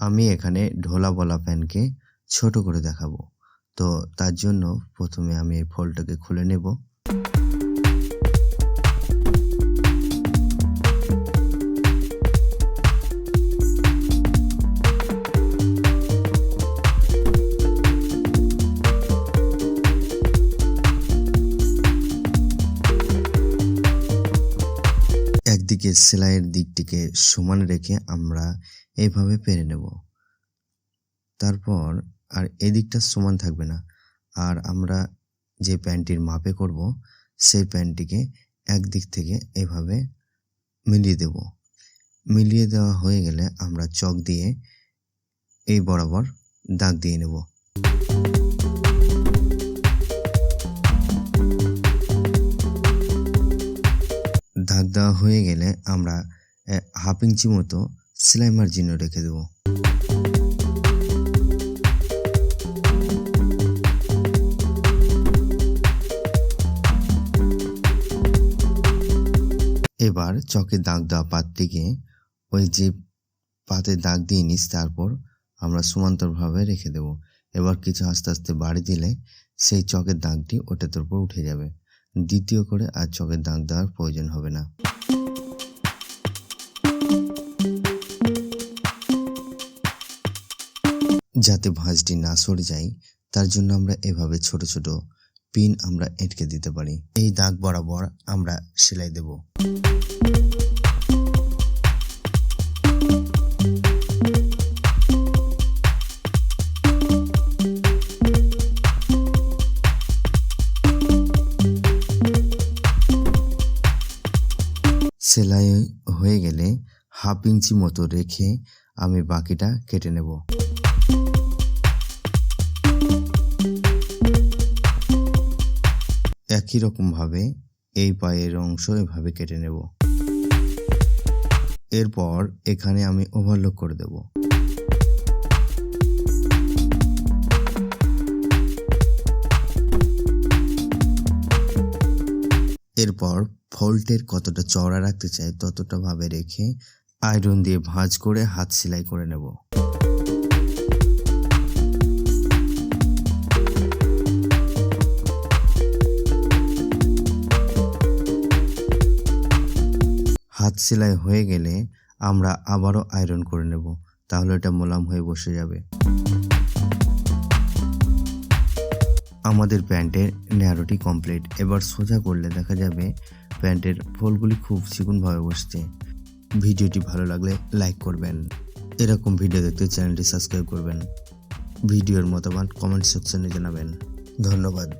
আমি এখানে ঢোলা বলা প্যানকে ছোট করে দেখাবো। তো তার জন্য প্রথমে আমি এই ফলটাকে খুলে নেব। একদিকে সেলাইয়ের দিকটিকে সমান রেখে আমরা এইভাবে পেরে নেব। তারপর আর এদিকটা সমান থাকবে না। আর আমরা যে প্যান্টটির মাপে করব, সেই প্যান্টটিকে একদিক থেকে এভাবে মিলিয়ে দেব। মিলিয়ে দেওয়া হয়ে গেলে আমরা চক দিয়ে এই বরাবর দাগ দিয়ে নেব। দেওয়া হয়ে গেলে আমরা হাফ ইঞ্চি মতো সেলাই মার্জিনও রেখে দেব। এবার চকে দাগ দেওয়া পাতটিকে ওই যে পাতে দাগ দিয়ে নিস তারপর আমরা সমান্তরভাবে রেখে দেব। এবার কিছু আস্তে আস্তে বাড়ি দিলে সেই চকের দাগটি ওটার উপর উঠে যাবে। দ্বিতীয় করে আর চকের দাগ দেওয়ার প্রয়োজন হবে না। যাতে ভাঁজটি না সরে যায়, তার জন্য আমরা এভাবে ছোট ছোট পিন আমরা এঁটকে দিতে পারি। এই দাগ বরাবর আমরা সেলাই দেব। সেলাই হয়ে গেলে হাফ ইঞ্চি মতো রেখে আমি বাকিটা কেটে নেব। একই রকমভাবে এই পায়ের অংশ এভাবে কেটে নেব। এরপর এখানে আমি ওভারলক করে দেব। এরপর ফল্টের কতটা চওড়া রাখতে চাই ততটা ভাবে রেখে আয়রন দিয়ে ভাঁজ করে হাত সেলাই করে নেব। হাত সেলাই হয়ে গেলে আমরা আবারও আয়রন করে নেব, তাহলে এটা মোলাম হয়ে বসে যাবে। আমাদের প্যান্টের ন্যারোটি কমপ্লিট। এবার সোজা করলে দেখা যাবে প্যান্টের ফোলগুলি খুব চিকুনভাবে বসছে। ভিডিওটি ভালো লাগলে লাইক করবেন। এরকম ভিডিও দেখতে চ্যানেলটি সাবস্ক্রাইব করবেন। ভিডিওর মতামত কমেন্ট সেকশনে জানাবেন। ধন্যবাদ।